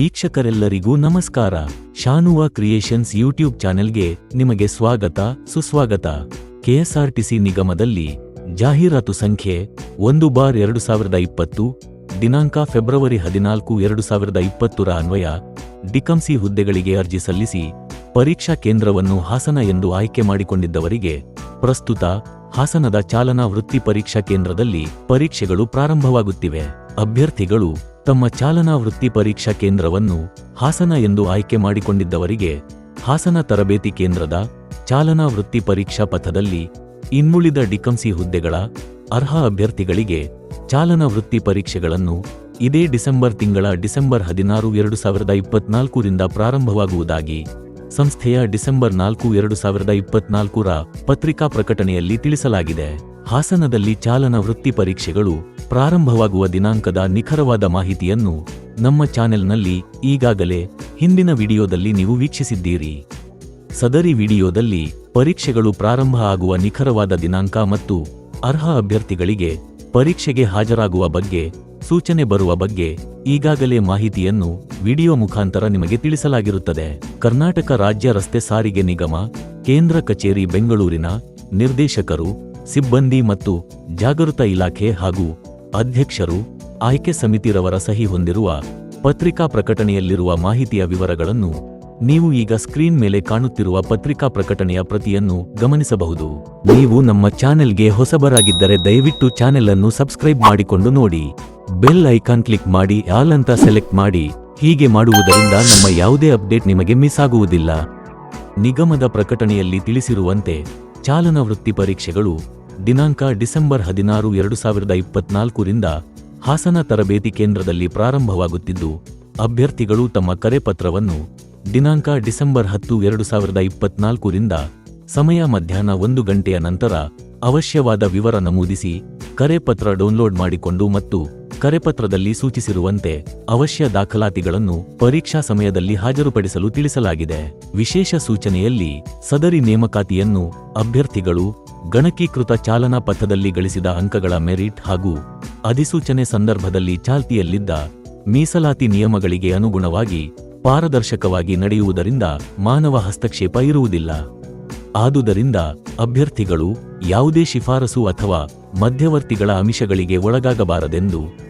ವೀಕ್ಷಕರೆಲ್ಲರಿಗೂ ನಮಸ್ಕಾರ. ಶಾನುವಾ creations YouTube ಚಾನೆಲ್ಗೆ ನಿಮಗೆ ಸ್ವಾಗತ, ಸುಸ್ವಾಗತ. ಕೆಎಸ್ಆರ್ಟಿಸಿ ನಿಗಮದಲ್ಲಿ ಜಾಹೀರಾತು ಸಂಖ್ಯೆ ಒಂದು ಬಾರ್ ಎರಡು ಸಾವಿರದ ಇಪ್ಪತ್ತು, ದಿನಾಂಕ ಫೆಬ್ರವರಿ ಹದಿನಾಲ್ಕು ಎರಡು ಸಾವಿರದ ಇಪ್ಪತ್ತರ ಅನ್ವಯ, ಡಿಕಂಸಿ ಹುದ್ದೆಗಳಿಗೆ ಅರ್ಜಿ ಸಲ್ಲಿಸಿ ಪರೀಕ್ಷಾ ಕೇಂದ್ರವನ್ನು ಹಾಸನ ಎಂದು ಆಯ್ಕೆ ಮಾಡಿಕೊಂಡಿದ್ದವರಿಗೆ ಪ್ರಸ್ತುತ ಹಾಸನದ ಚಾಲನಾ ವೃತ್ತಿ ಪರೀಕ್ಷಾ ಕೇಂದ್ರದಲ್ಲಿ ಪರೀಕ್ಷೆಗಳು ಪ್ರಾರಂಭವಾಗುತ್ತಿವೆ. ಅಭ್ಯರ್ಥಿಗಳು ತಮ್ಮ ಚಾಲನಾ ವೃತ್ತಿ ಪರೀಕ್ಷಾ ಕೇಂದ್ರವನ್ನು ಹಾಸನ ಎಂದು ಆಯ್ಕೆ ಮಾಡಿಕೊಂಡಿದ್ದವರಿಗೆ ಹಾಸನ ತರಬೇತಿ ಕೇಂದ್ರದ ಚಾಲನಾ ವೃತ್ತಿ ಪರೀಕ್ಷಾ ಪಥದಲ್ಲಿ ಇನ್ನುಳಿದ ಡಿಕಂಸಿ ಹುದ್ದೆಗಳ ಅರ್ಹ ಅಭ್ಯರ್ಥಿಗಳಿಗೆ ಚಾಲನಾ ವೃತ್ತಿ ಪರೀಕ್ಷೆಗಳನ್ನು ಇದೇ ಡಿಸೆಂಬರ್ ತಿಂಗಳ ಡಿಸೆಂಬರ್ ಹದಿನಾರು ಎರಡು ಸಾವಿರದ ಇಪ್ಪತ್ನಾಲ್ಕರಿಂದ ಪ್ರಾರಂಭವಾಗುವುದಾಗಿ ಸಂಸ್ಥೆಯ ಡಿಸೆಂಬರ್ ನಾಲ್ಕು ಎರಡು ಸಾವಿರದ ಇಪ್ಪತ್ನಾಲ್ಕರ ಪತ್ರಿಕಾ ಪ್ರಕಟಣೆಯಲ್ಲಿ ತಿಳಿಸಲಾಗಿದೆ. ಹಾಸನದಲ್ಲಿ ಚಾಲನಾ ವೃತ್ತಿ ಪರೀಕ್ಷೆಗಳು ಪ್ರಾರಂಭವಾಗುವ ದಿನಾಂಕದ ನಿಖರವಾದ ಮಾಹಿತಿಯನ್ನು ನಮ್ಮ ಚಾನೆಲ್ನಲ್ಲಿ ಈಗಾಗಲೇ ಹಿಂದಿನ ವಿಡಿಯೋದಲ್ಲಿ ನೀವು ವೀಕ್ಷಿಸಿದ್ದೀರಿ. ಸದರಿ ವಿಡಿಯೋದಲ್ಲಿ ಪರೀಕ್ಷೆಗಳು ಪ್ರಾರಂಭ ಆಗುವ ನಿಖರವಾದ ದಿನಾಂಕ ಮತ್ತು ಅರ್ಹ ಅಭ್ಯರ್ಥಿಗಳಿಗೆ ಪರೀಕ್ಷೆಗೆ ಹಾಜರಾಗುವ ಬಗ್ಗೆ, ಸೂಚನೆ ಬರುವ ಬಗ್ಗೆ ಈಗಾಗಲೇ ಮಾಹಿತಿಯನ್ನು ವಿಡಿಯೋ ಮುಖಾಂತರ ನಿಮಗೆ ತಿಳಿಸಲಾಗಿರುತ್ತದೆ. ಕರ್ನಾಟಕ ರಾಜ್ಯ ರಸ್ತೆ ಸಾರಿಗೆ ನಿಗಮ, ಕೇಂದ್ರ ಕಚೇರಿ ಬೆಂಗಳೂರಿನ ನಿರ್ದೇಶಕರು ಸಿಬ್ಬಂದಿ ಮತ್ತು ಜಾಗೃತ ಇಲಾಖೆ ಹಾಗೂ ಅಧ್ಯಕ್ಷರು ಆಯ್ಕೆ ಸಮಿತಿರವರ ಸಹಿ ಹೊಂದಿರುವ ಪತ್ರಿಕಾ ಪ್ರಕಟಣೆಯಲ್ಲಿರುವ ಮಾಹಿತಿಯ ವಿವರಗಳನ್ನು ನೀವು ಈಗ ಸ್ಕ್ರೀನ್ ಮೇಲೆ ಕಾಣುತ್ತಿರುವ ಪತ್ರಿಕಾ ಪ್ರಕಟಣೆಯ ಪ್ರತಿಯನ್ನು ಗಮನಿಸಬಹುದು. ನೀವು ನಮ್ಮ ಚಾನೆಲ್ಗೆ ಹೊಸಬರಾಗಿದ್ದರೆ ದಯವಿಟ್ಟು ಚಾನೆಲ್ ಅನ್ನು ಸಬ್ಸ್ಕ್ರೈಬ್ ಮಾಡಿಕೊಂಡು ನೋಡಿ. ಬೆಲ್ ಐಕಾನ್ ಕ್ಲಿಕ್ ಮಾಡಿ, ಆಲ್ ಅಂತ ಸೆಲೆಕ್ಟ್ ಮಾಡಿ. ಹೀಗೆ ಮಾಡುವುದರಿಂದ ನಮ್ಮ ಯಾವುದೇ ಅಪ್ಡೇಟ್ ನಿಮಗೆ ಮಿಸ್ ಆಗುವುದಿಲ್ಲ. ನಿಗಮದ ಪ್ರಕಟಣೆಯಲ್ಲಿ ತಿಳಿಸಿರುವಂತೆ ಚಾಲನಾ ವೃತ್ತಿ ಪರೀಕ್ಷೆಗಳು ದಿನಾಂಕ ಡಿಸೆಂಬರ್ ಹದಿನಾರು, ಎರಡು ಸಾವಿರದ ಇಪ್ಪತ್ನಾಲ್ಕರಿಂದ ಹಾಸನ ತರಬೇತಿ ಕೇಂದ್ರದಲ್ಲಿ ಪ್ರಾರಂಭವಾಗುತ್ತಿದ್ದು, ಅಭ್ಯರ್ಥಿಗಳು ತಮ್ಮ ಕರೆಪತ್ರವನ್ನು ದಿನಾಂಕ ಡಿಸೆಂಬರ್ ಹತ್ತು, ಎರಡು ಸಾವಿರದ ಇಪ್ಪತ್ನಾಲ್ಕರಿಂದ ಸಮಯ ಮಧ್ಯಾಹ್ನ ಒಂದು ಗಂಟೆಯ ನಂತರ ಅವಶ್ಯವಾದ ವಿವರ ನಮೂದಿಸಿ ಕರೆಪತ್ರ ಡೌನ್ಲೋಡ್ ಮಾಡಿಕೊಂಡು ಮತ್ತು ಕರೆಪತ್ರದಲ್ಲಿ ಸೂಚಿಸಿರುವಂತೆ ಅವಶ್ಯ ದಾಖಲಾತಿಗಳನ್ನು ಪರೀಕ್ಷಾ ಸಮಯದಲ್ಲಿ ಹಾಜರುಪಡಿಸಲು ತಿಳಿಸಲಾಗಿದೆ. ವಿಶೇಷ ಸೂಚನೆಯಲ್ಲಿ ಸದರಿ ನೇಮಕಾತಿಯನ್ನು ಅಭ್ಯರ್ಥಿಗಳು, ಗಣಕೀಕೃತ ಚಾಲನಾ ಪಥದಲ್ಲಿ ಗಳಿಸಿದ ಅಂಕಗಳ ಮೆರಿಟ್ ಹಾಗೂ ಅಧಿಸೂಚನೆ ಸಂದರ್ಭದಲ್ಲಿ ಚಾಲ್ತಿಯಲ್ಲಿದ್ದ ಮೀಸಲಾತಿ ನಿಯಮಗಳಿಗೆ ಅನುಗುಣವಾಗಿ ಪಾರದರ್ಶಕವಾಗಿ ನಡೆಯುವುದರಿಂದ ಮಾನವ ಹಸ್ತಕ್ಷೇಪ ಇರುವುದಿಲ್ಲ. ಆದುದರಿಂದ ಅಭ್ಯರ್ಥಿಗಳು ಯಾವುದೇ ಶಿಫಾರಸು ಅಥವಾ ಮಧ್ಯವರ್ತಿಗಳ ಅಮಿಷಗಳಿಗೆ ಒಳಗಾಗಬಾರದೆಂದು